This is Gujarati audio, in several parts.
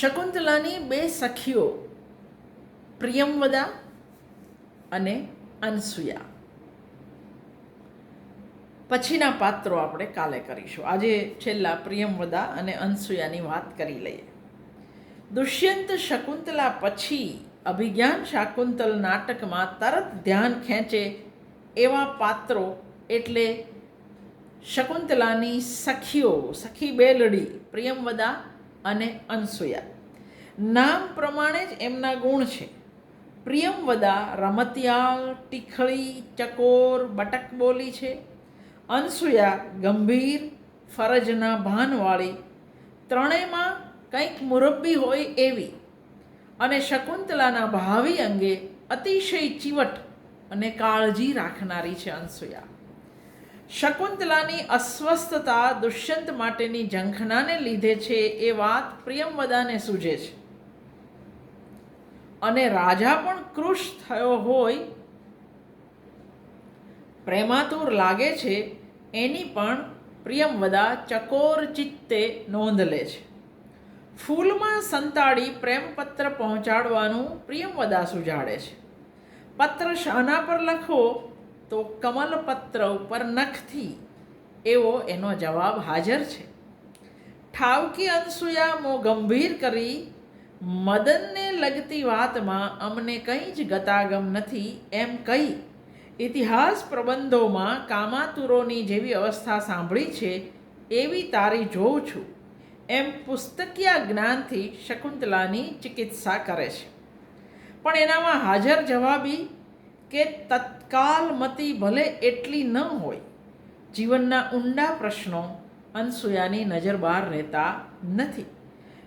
શકુંતલાની બે સખીઓ, પ્રિયમવદા અને અનસુયા. પછીના પાત્રો આપણે કાલે કરીશું. આજે છેલ્લા પ્રિયમવદા અને અનસુયાની વાત કરી લઈએ. દુષ્યંત શકુંતલા પછી અભિજ્ઞાન શાકુંતલ નાટકમાં તરત ધ્યાન ખેંચે એવા પાત્રો એટલે શકુંતલાની સખીઓ, સખી બેલડી, પ્રિયમવદા અને અનસુયા. નામ પ્રમાણે જ એમના ગુણ છે. પ્રિયમવદા રમતિયાળ ટીખળી, ચકોર, બટક બોલી છે. અનસુયા ગંભીર, ફરજના ભાનવાળી, ત્રણેયમાં કંઈક મુરબ્બી હોય એવી અને શકુંતલાના ભાવિ અંગે અતિશય ચીવટ અને કાળજી રાખનારી છે અનસુયા. શકુંતલાની અસ્વસ્થતા દુષ્યંત માટેની ઝંખનાને લીધે છે એ વાત પ્રિયમવદાને સૂજે છે. અને રાજા પણ કૃશ થયો હોય, પ્રેમાતુર લાગે છે, એની પણ પ્રિયમવદા ચકોર ચિત્તે નોંધ લે છે. ફૂલમાં સંતાડી પ્રેમપત્ર પહોંચાડવાનું પ્રિયમવદા સુજાડે છે. પત્ર શાના પર લખવો તો કમલપત્ર ઉપર નખથી એવો એનો જવાબ હાજર છે. ઠાવકી અનસુયા મો ગંભીર કરી, મદનને લગતી વાતમાં અમને કંઈ જ ગતાગમ નથી એમ કહી, ઇતિહાસ પ્રબંધોમાં કામાતુરોની જેવી અવસ્થા સાંભળી છે, એવી તારી જોઉં છું. એમ પુસ્તકીય જ્ઞાનથી શકુંતલાની ચિકિત્સા કરે છે. પણ એનામાં હાજર જવાબી કે તત્કાલ મતી ભલે એટલી ન હોય. જીવનના ઊંડા પ્રશ્નો અનસુયાની નજર બહાર રહેતા નથી.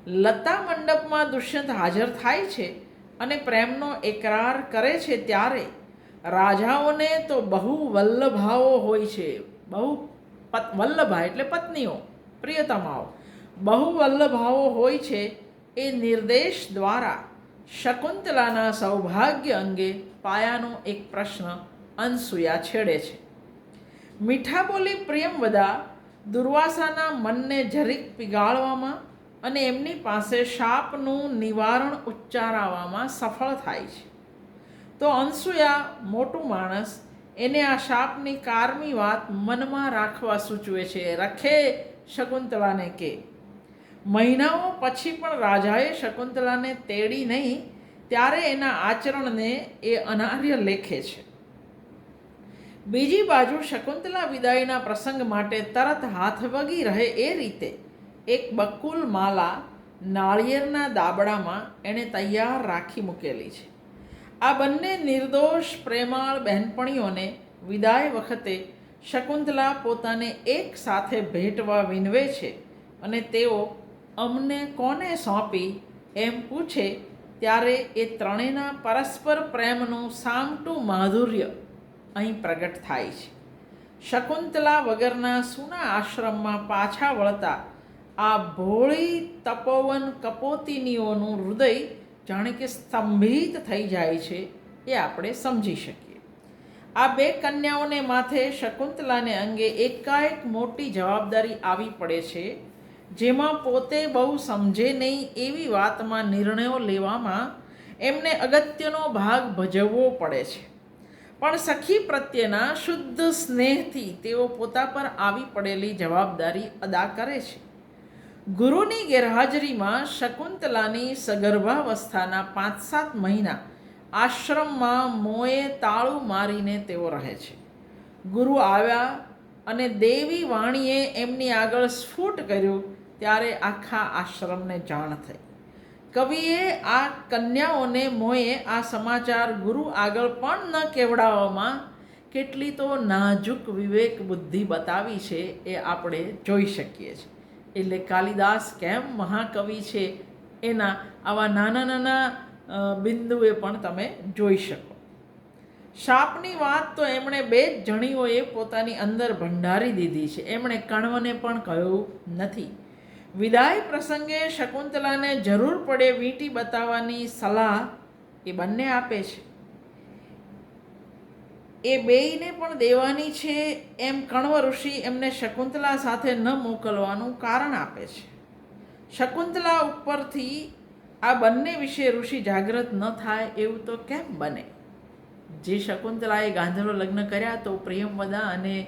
લતા મંડપમાં દુષ્યંત હાજર થાય છે અને પ્રેમનો એકરાર કરે છે ત્યારે. રાજાઓને તો બહુ વલ્લભાઓ હોય છે. બહુ પત, વલ્લભા એટલે પત્નીઓ, પ્રિયતમાઓ. બહુ વલ્લભાઓ હોય છે એ નિર્દેશ દ્વારા શકુંતલાના સૌભાગ્ય અંગે પાયાનો એક પ્રશ્ન અનસુયા છેડે છે. મીઠા બોલી પ્રેમવદા દુર્વાસાના મનને જરીક પીગાળવામાં અને એમની પાસે શાપનું નિવારણ ઉચ્ચારાવામાં સફળ થાય છે. તો અનસુયા મોટું માણસ એને આ શાપની કારમી વાત મનમાં રાખવા સૂચવે છે. રખે શકુંતલાને કે. મહિનાઓ પછી પણ રાજાએ શકુંતલાને તેડી નહીં, ત્યારે એના આચરણને એ અનાર્ય લેખે છે. બીજી બાજુ શકુંતલા વિદાયના પ્રસંગ માટે તરત હાથ વગી રહે એ રીતે એક બકુલ માલા નાળિયેરના દાબડામાં એણે તૈયાર રાખી મૂકેલી છે. આ બંને નિર્દોષ પ્રેમાળ બહેનપણીઓને વિદાય વખતે શકુંતલા પોતાને એક સાથે ભેટવા વિનવે છે અને તેઓ અમને કોને સોંપી એમ પૂછે ત્યારે એ ત્રણેયના પરસ્પર પ્રેમનું સામટું માધુર્ય અહીં પ્રગટ થાય છે. શકુંતલા વગરના સુના આશ્રમમાં પાછા વળતા આ ભોળી તપોવન કપોતિનીઓનું હૃદય જાણે કે સ્તંભિત થઈ જાય છે એ આપણે સમજી શકીએ. આ બે કન્યાઓને માથે શકુંતલાને અંગે એકાએક મોટી જવાબદારી આવી પડે છે, જેમાં પોતે બહુ સમજે નહીં એવી વાતમાં નિર્ણયો લેવામાં એમને અગત્યનો ભાગ ભજવવો પડે છે. પણ સખી પ્રત્યેના શુદ્ધ સ્નેહથી તેઓ પોતા પર આવી પડેલી જવાબદારી અદા કરે છે. ગુરુની ગેરહાજરીમાં શકુંતલાની સગર્ભાવસ્થાના પાંચ સાત મહિના આશ્રમમાં મોએ તાળું મારીને તેઓ રહે છે. ગુરુ આવ્યા અને દેવી વાણીએ એમની આગળ સ્ફુટ કર્યું, ત્યારે આખા આશ્રમને જાણ થઈ. કવિએ આ કન્યાઓને મોએ આ સમાચાર ગુરુ આગળ પણ ન કેવડાવવામાં કેટલી તો નાજુક વિવેક બુદ્ધિ બતાવી છે એ આપણે જોઈ શકીએ છીએ. એટલે કાલિદાસ કેમ મહાકવિ છે એના આવા નાના નાના બિંદુએ પણ તમે જોઈ શકો. શાપની વાત તો એમણે બે જ જણીઓએ પોતાની અંદર ભંડારી દીધી છે. એમણે કણવને પણ કહ્યું નથી. વિદાય પ્રસંગે શકુંતલાને જરૂર પડે વીંટી બતાવવાની સલાહ એ બંને આપે છે. એ બેયને પણ દેવાની છે એમ કણવ ઋષિ એમને શકુંતલા સાથે ન મોકલવાનું કારણ આપે છે. શકુંતલા ઉપરથી આ બંને વિશે ઋષિ જાગૃત ન થાય એવું તો કેમ બને? જે શકુંતલાએ ગાંધર્વ લગ્ન કર્યા તો પ્રિયમવદા અને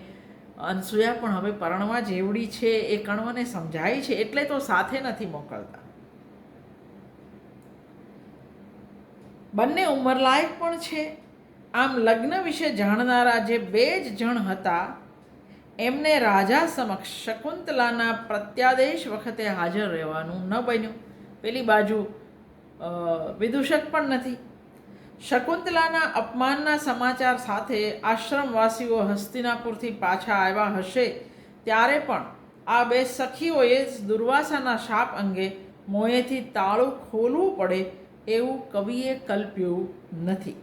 અનસૂયા પણ હવે પરણવા જેવડી છે એ કણવને સમજાય છે, એટલે તો સાથે નથી મોકલતા. બંને ઉંમરલાયક પણ છે. આમ લગ્ન વિશે જાણનારા જે બે જ જણ હતા, એમને રાજા સમક્ષ શકુંતલાના પ્રત્યાદેશ વખતે હાજર રહેવાનું ન બન્યું. પેલી બાજુ વિદૂષક પણ નથી. શકુંતલાના અપમાનના સમાચાર સાથે આશ્રમવાસીઓ હસ્તિનાપુરથી પાછા આવ્યા હશે, ત્યારે પણ આ બે સખીઓએ દુર્વાસાના શાપ અંગે મોએથી તાળું ખોલવું પડે એવું કવિએ કલ્પ્યું નથી.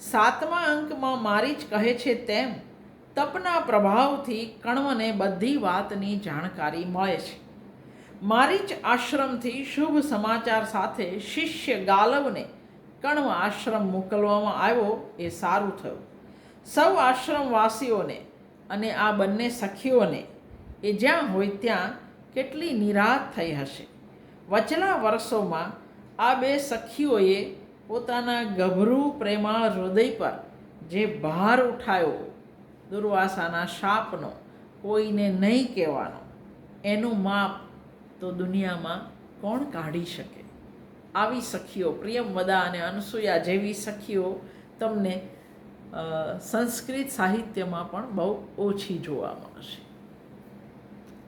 સાતમા અંકમાં મારી જ કહે છે તેમ, તપના પ્રભાવથી કણવને બધી વાતની જાણકારી મળે છે. મારી જ આશ્રમથી શુભ સમાચાર સાથે શિષ્ય ગાલવને કણવ આશ્રમ મોકલવામાં આવ્યો એ સારું થયું. સૌ આશ્રમવાસીઓને અને આ બંને સખીઓને એ જ્યાં હોય ત્યાં કેટલી નિરાશ થઈ હશે. વચલા વર્ષોમાં આ બે સખીઓએ પોતાના ગભરું પ્રેમાળ હૃદય પર જે ભાર ઉઠાયો દુર્વાસાના શાપનો કોઈને નહીં કહેવાનો, એનું માપ તો દુનિયામાં કોણ કાઢી શકે? આવી સખીઓ પ્રિયમવદા અને અનસૂયા જેવી સખીઓ તમને સંસ્કૃત સાહિત્યમાં પણ બહુ ઓછી જોવા મળશે.